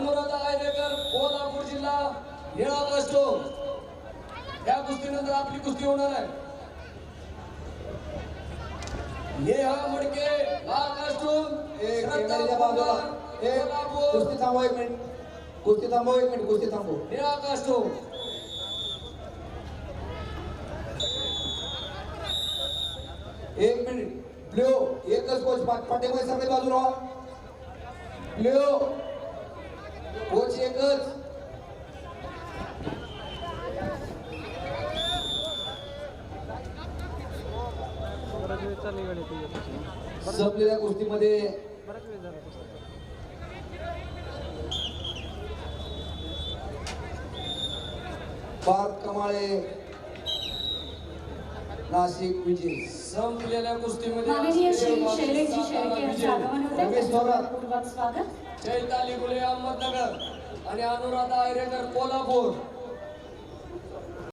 अनुराधा आयरेकर कोल्हापूर जिल्हा निळा कास्टो या कुस्तीनंतर आपली कुस्ती होणार आहे. नेहा मडके कॅमेऱ्याच्या बाजूला. कुस्ती थांबव एक मिनिट. कुस्ती थांबव एक मिनिट कुस्ती थांबव. निळा कास्टूम एक मिनिट. ब्ल्यू एकच कोच पा- पाठीमागे सगळे बाजूला. ब्ल्यू कोच एकच संपलेल्या तसा. पार्थ कमाळे नाशिक विजय संपलेल्या कुस्तीमध्ये पूर्वक स्वागत. चैताली गुले अहमदनगर आणि अनुराधा आयरेकर कोल्हापूर.